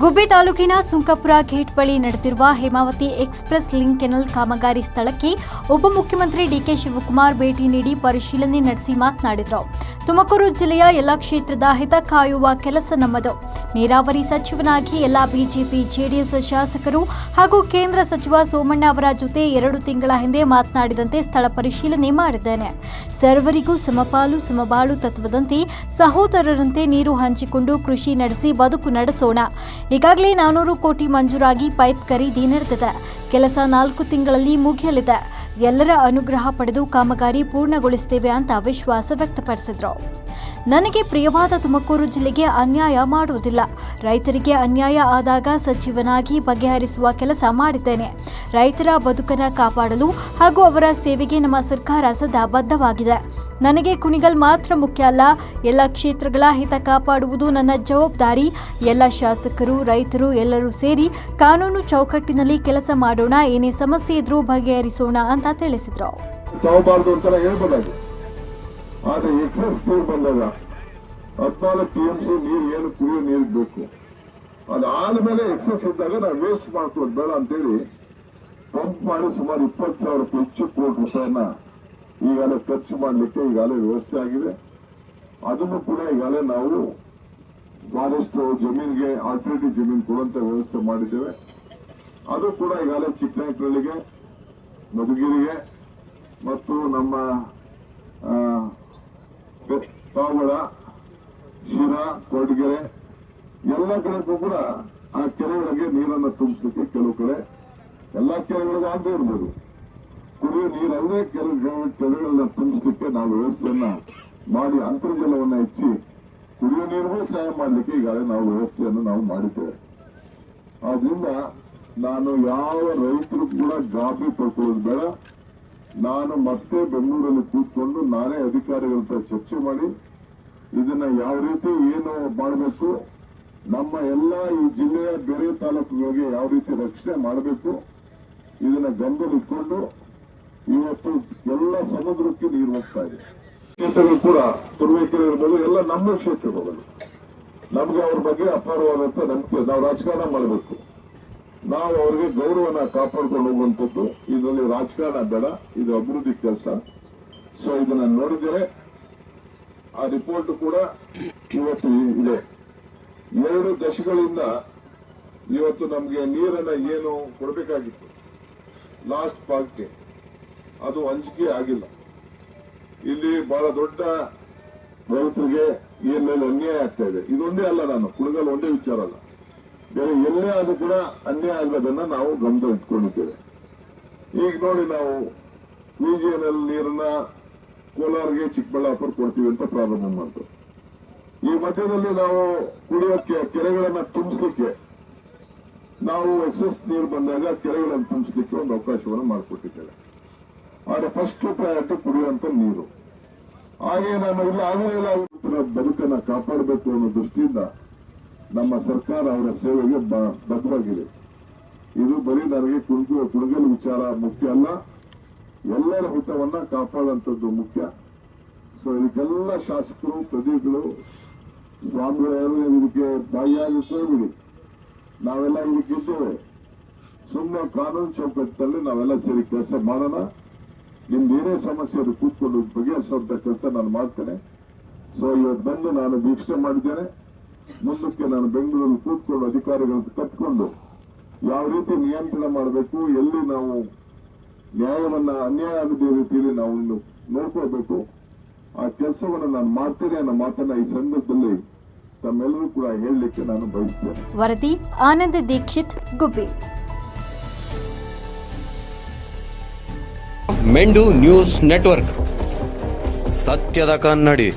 ಗುಬ್ಬಿ ತಾಲೂಕಿನ ಸುಂಕಪುರ ಗೇಟ್ ಬಳಿ ನಡೆದಿರುವ ಹೇಮಾವತಿ ಎಕ್ಸ್ಪ್ರೆಸ್ ಲಿಂಕ್ ಕೆನಲ್ ಕಾಮಗಾರಿ ಸ್ಥಳಕ್ಕೆ ಉಪಮುಖ್ಯಮಂತ್ರಿ ಡಿಕೆ ಶಿವಕುಮಾರ್ ಭೇಟಿ ನೀಡಿ ಪರಿಶೀಲನೆ ನಡೆಸಿ ಮಾತನಾಡಿದರು. ತುಮಕೂರು ಜಿಲ್ಲೆಯ ಎಲ್ಲ ಕ್ಷೇತ್ರದ ಹಿತ ಕಾಯುವ ಕೆಲಸ ನಮ್ಮದು. ನೀರಾವರಿ ಸಚಿವನಾಗಿ ಎಲ್ಲ ಬಿಜೆಪಿ, ಜೆಡಿಎಸ್ ಶಾಸಕರು ಹಾಗೂ ಕೇಂದ್ರ ಸಚಿವ ಸೋಮಣ್ಣ ಅವರ ಜೊತೆ ಎರಡು ತಿಂಗಳ ಹಿಂದೆ ಮಾತನಾಡಿದಂತೆ ಸ್ಥಳ ಪರಿಶೀಲನೆ ಮಾಡಿದ್ದೇನೆ. ಸರ್ವರಿಗೂ ಸಮಪಾಲು, ಸಮಬಾಳು ತತ್ವದಂತೆ ಸಹೋದರರಂತೆ ನೀರು ಹಂಚಿಕೊಂಡು ಕೃಷಿ ನಡೆಸಿ ಬದುಕು ನಡೆಸೋಣ. ಈಗಾಗಲೇ ನಾನೂರು ಕೋಟಿ ಮಂಜೂರಾಗಿ ಪೈಪ್ ಖರೀದಿ ನಡೆದಿದೆ. ಕೆಲಸ ನಾಲ್ಕು ತಿಂಗಳಲ್ಲಿ ಮುಗಿಯಲಿದೆ. ಎಲ್ಲರ ಅನುಗ್ರಹ ಪಡೆದು ಕಾಮಗಾರಿ ಪೂರ್ಣಗೊಳಿಸುತ್ತೇವೆ ಅಂತ ವಿಶ್ವಾಸ ವ್ಯಕ್ತಪಡಿಸಿದರು. ನನಗೆ ಪ್ರಿಯವಾದ ತುಮಕೂರು ಜಿಲ್ಲೆಗೆ ಅನ್ಯಾಯ ಮಾಡುವುದಿಲ್ಲ. ರೈತರಿಗೆ ಅನ್ಯಾಯ ಆದಾಗ ಸಚಿವನಾಗಿ ಬಗೆಹರಿಸುವ ಕೆಲಸ ಮಾಡಿದ್ದೇನೆ. ರೈತರ ಬದುಕನ್ನು ಕಾಪಾಡಲು ಹಾಗೂ ಅವರ ಸೇವೆಗೆ ನಮ್ಮ ಸರ್ಕಾರ ಸದಾ ಬದ್ಧವಾಗಿದೆ. ನನಗೆ ಕುಣಿಗಲ್ ಮಾತ್ರ ಮುಖ್ಯ ಅಲ್ಲ, ಎಲ್ಲ ಕ್ಷೇತ್ರಗಳ ಹಿತ ಕಾಪಾಡುವುದು ನನ್ನ ಜವಾಬ್ದಾರಿ. ಎಲ್ಲ ಶಾಸಕರು, ರೈತರು ಎಲ್ಲರೂ ಸೇರಿ ಕಾನೂನು ಚೌಕಟ್ಟಿನಲ್ಲಿ ಕೆಲಸ ಮಾಡೋಣ, ಏನೇ ಸಮಸ್ಯೆ ಇದ್ರೂ ಬಗೆಹರಿಸೋಣ ಅಂತ ತಿಳಿಸಿದ್ರು. ನೀರು ಬೇಕು. ಅದಾದ್ಮೇಲೆ ಎಕ್ಸಸ್ ಇದ್ದಾಗ ನಾವು ವೇಸ್ಟ್ ಮಾಡ್ಕೊಳ್ಳೋದು ಬೇಡ ಅಂತೇಳಿ ಪಂಪ್ ಮಾಡಿ ಸುಮಾರು ಇಪ್ಪತ್ತು ಸಾವಿರಕ್ಕೂ ಹೆಚ್ಚು ಕೋಟಿ ರೂಪಾಯಿನ ಈಗಾಗಲೇ ಖರ್ಚು ಮಾಡಲಿಕ್ಕೆ ಈಗಾಗಲೇ ವ್ಯವಸ್ಥೆ ಆಗಿದೆ. ಅದನ್ನು ಕೂಡ ಈಗಾಗಲೇ ನಾವು ಬಹಳಷ್ಟು ಜಮೀನಿಗೆ ಆಲ್ಟರ್ನೇಟಿವ್ ಜಮೀನು ಕೊಡುವಂತ ವ್ಯವಸ್ಥೆ ಮಾಡಿದ್ದೇವೆ. ಅದು ಕೂಡ ಈಗಾಗಲೇ ಚಿಕ್ಕನಾಯಕರಳ್ಳಿಗೆ ಮಧುಗಿರಿಗೆ ಮತ್ತು ನಮ್ಮ ಪಾವಗಡ ಶಿರಾ, ಕೊರಟಗೆರೆ, ಎಲ್ಲ ಕಡೆಗೂ ಕೂಡ ಆ ಕೆರೆಗಳಿಗೆ ನೀರನ್ನು ತುಂಬಿಸಲಿಕ್ಕೆ ಕೆಲವು ಕಡೆ ಎಲ್ಲಾ ಕೆರೆಗಳಿಗೂ ಆಗದೆ ಇರ್ಬೋದು. ಕುಡಿಯೋ ನೀರಲ್ಲದೆ ಕೆಲವು ಕೆರೆ- ಕೆರೆಗಳನ್ನ ತುಂಬಿಸಲಿಕ್ಕೆ ನಾವು ವ್ಯವಸ್ಥೆಯನ್ನ ಮಾಡಿ ಅಂತರ್ಜಲವನ್ನ ಹೆಚ್ಚಿ ಕುಡಿಯೋ ನೀರಿಗೂ ಸಹಾಯ ಮಾಡಲಿಕ್ಕೆ ಈಗಾಗಲೇ ನಾವು ವ್ಯವಸ್ಥೆಯನ್ನು ನಾವು ಮಾಡಿದ್ದೇವೆ. ಆದ್ರಿಂದ ನಾನು ಯಾವ ರೈತರು ಕೂಡ ಗಾಬರಿ ಪಡ್ಕೊಳ್ಳೋದು ಬೇಡ. ನಾನು ಮತ್ತೆ ಬೆಂಗಳೂರಲ್ಲಿ ಕೂತ್ಕೊಂಡು ನಾನೇ ಅಧಿಕಾರಿಗಳ ಹತ್ರ ಚರ್ಚೆ ಮಾಡಿ ಇದನ್ನ ಯಾವ ರೀತಿ ಏನು ಮಾಡಬೇಕು, ನಮ್ಮ ಎಲ್ಲ ಈ ಜಿಲ್ಲೆಯ ಬೇರೆ ತಾಲೂಕುಗಳಿಗೆ ಯಾವ ರೀತಿ ರಕ್ಷಣೆ ಮಾಡಬೇಕು ಇದನ್ನ ಗಮನದಲ್ಲಿಟ್ಕೊಂಡು ಇವತ್ತು ಎಲ್ಲ ಸಮುದ್ರಕ್ಕೆ ನೀರು ಹೋಗ್ತಾ ಇದೆ. ಕ್ಷೇತ್ರಗಳು ಕೂಡ ತುರುವೇಕೆರೆ ಇರ್ಬೋದು, ಎಲ್ಲ ನಮ್ಮ ಕ್ಷೇತ್ರಗಳು ನಮ್ಗೆ ಅವ್ರ ಬಗ್ಗೆ ಅಪಾರವಾದಂತ ನಂಬಿಕೆ. ನಾವು ರಾಜಕಾರಣ ಮಾಡಬೇಕು. ನಾವು ಅವರಿಗೆ ಗೌರವನ ಕಾಪಾಡ್ಕೊಂಡು ಹೋಗುವಂಥದ್ದು. ಇದರಲ್ಲಿ ರಾಜಕಾರಣ ಬೇಡ, ಇದು ಅಭಿವೃದ್ಧಿ ಕೆಲಸ. ಸೊ ಇದನ್ನ ನೋಡಿದರೆ ಆ ರಿಪೋರ್ಟ್ ಕೂಡ ಇವತ್ತು ಇದೆ. ಎರಡು ದಶಕಗಳಿಂದ ಇವತ್ತು ನಮಗೆ ನೀರನ್ನ ಏನು ಕೊಡಬೇಕಾಗಿತ್ತು. ಲಾಸ್ಟ್ ಭಾಗಕ್ಕೆ ಅದು ಹಂಚಿಕೆ ಆಗಿಲ್ಲ. ಇಲ್ಲಿ ಬಹಳ ದೊಡ್ಡ ರೈತರಿಗೆ ಏನೇನು ಅನ್ಯಾಯ ಆಗ್ತಾ ಇದೆ. ಇದೊಂದೇ ಅಲ್ಲ ನಾನು ಕುಣಗಲ್ ಒಂದೇ ವಿಚಾರ ಅಲ್ಲ. ಬೇರೆ ಎಲ್ಲೇ ಆದ್ರೂ ಕೂಡ ಅನ್ಯಾಯ ಆಗೋದನ್ನ ನಾವು ಗಮನ ಇಟ್ಕೊಂಡಿದ್ದೇವೆ ಈಗ ನೋಡಿ ನಾವು ವಿಜಿಎನ್ಎಲ್ ನೀರನ್ನ ಕೋಲಾರ್ಗೆ ಚಿಕ್ಕಬಳ್ಳಾಪುರ ಕೊಡ್ತೀವಿ ಅಂತ ಪ್ರಾರಂಭ ಮಾಡ್ತೇವೆ. ಈ ಮಧ್ಯದಲ್ಲಿ ನಾವು ಕುಡಿಯೋಕ್ಕೆ, ಕೆರೆಗಳನ್ನ ತುಂಬಿಸ್ಲಿಕ್ಕೆ ನಾವು ಎಕ್ಸಸ್ ನೀರು ಬಂದಾಗ ಕೆರೆಗಳನ್ನು ತುಂಬಿಸಲಿಕ್ಕೆ ಒಂದು ಅವಕಾಶವನ್ನು ಮಾಡಿಕೊಟ್ಟಿದ್ದೇವೆ. ಆದರೆ ಫಸ್ಟ್ ಪ್ರಯಾರಿಟಿ ಕುಡಿಯುವಂತ ನೀರು. ಹಾಗೆ ನಾನು ಇಲ್ಲ ಆಗಲಿಲ್ಲ ಬದುಕನ್ನ ಕಾಪಾಡಬೇಕು ಅನ್ನೋ ದೃಷ್ಟಿಯಿಂದ ನಮ್ಮ ಸರ್ಕಾರ ಅವರ ಸೇವೆಗೆ ಬದ್ಧವಾಗಿದೆ. ಇದು ಬರೀ ನನಗೆ ಕುಡುಗು ಕುಣಗಲ್ ವಿಚಾರ ಮುಖ್ಯ ಅಲ್ಲ. ಎಲ್ಲರ ಹಿತವನ್ನ ಕಾಪಾಡುವಂಥದ್ದು ಮುಖ್ಯ. ಸೊ ಇದಕ್ಕೆಲ್ಲ ಶಾಸಕರು ಪ್ರದೀಪಗಳು ಸ್ವಾಮಿಗಳು ಇದಕ್ಕೆ ಬಾಯಿಯಾಗಿ ಹೋಗ್ಬಿಡಿ ನಾವೆಲ್ಲ ಇದಕ್ಕಿದ್ದೇವೆ ಸುಮ್ಮನೆ ಕಾನೂನು ಚೌಕಟ್ಟಲ್ಲಿ ನಾವೆಲ್ಲ ಸೇರಿ ಕೆಲಸ ಮಾಡೋಣ. ನಿಮ್ದು ಏನೇ ಸಮಸ್ಯೆ ಅದು ಕೂತ್ಕೊಂಡು ಬಗೆಹರಿಸುವಂತ ಕೆಲಸ ನಾನು ಮಾಡ್ತೇನೆ. ಸೊ ಇವತ್ತು ಬಂದು ನಾನು ವೀಕ್ಷಣೆ ಮಾಡಿದ್ದೇನೆ. ಮುಂದಕ್ಕೆ ನಾನು ಬೆಂಗಳೂರು ಕೂತ್ಕೊಂಡು ಅಧಿಕಾರಿಗಳನ್ನು ಕತ್ಕೊಂಡು ಯಾವ ರೀತಿ ನಿಯಂತ್ರಣ ಮಾಡಬೇಕು, ಎಲ್ಲಿ ನಾವು ನ್ಯಾಯವನ್ನ ಅನ್ಯಾಯ ಆಗದ ರೀತಿಯಲ್ಲಿ ನಾವು ಇನ್ನು ನೋಡ್ಕೊಳ್ಬೇಕು. ಆ ಕೆಲಸವನ್ನು ನಾನು ಮಾಡ್ತೇನೆ ಅನ್ನೋ ಮಾತನ್ನ ಈ ಸಂದರ್ಭದಲ್ಲಿ ತಮ್ಮೆಲ್ಲರೂ ಕೂಡ ಹೇಳಲಿಕ್ಕೆ ನಾನು ಬಯಸ್ತೇನೆ. ವರದಿ ಆನಂದ್ ದೀಕ್ಷಿತ್ ಗುಬ್ಬಿ. Mendu news network. ಸತ್ಯದ ಕನ್ನಡಿ.